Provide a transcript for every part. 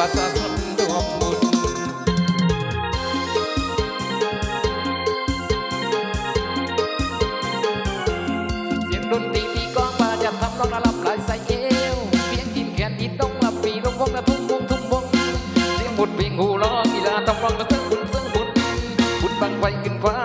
ประชาชวมบุญเสียงดนตรีที่ก้องมาจะทำร้องระลัำลายใส่เอวเพียงกินแขนกินต้องหลับปีลงวงและทุ่งวงทุ่งวงเสียงบดเพลงหูล้อกีลาต้องร้องมเซึ่งบุญซึ่งบุญบุญบังไฟขึ้นฟ้า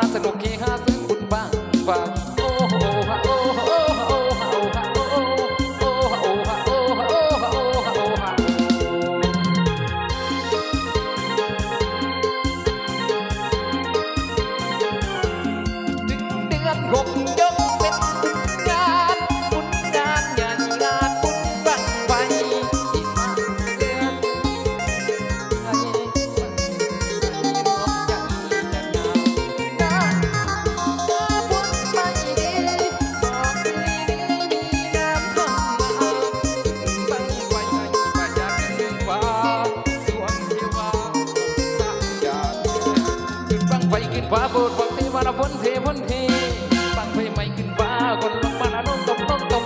ขึ้นฟ้าโบดฟังเที่มาละพ้นเทพ้นเทฟังไฟไหม้ขึ้นฟ้าคนลงมาละน้มตมน้ตม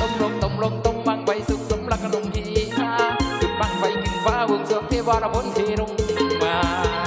ตมลงตมลงตมวางใบสุกสมรักขนมทีอาขึ้นบังไฟขึ้นฟ้าวงสวงเทวาละพ้นเทลงมา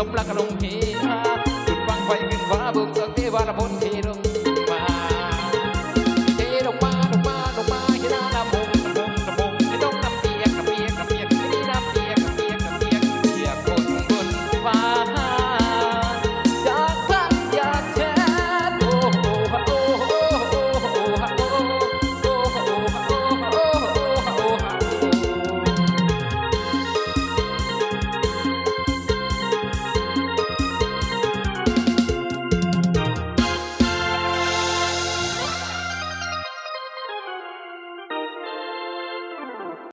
สมรักลง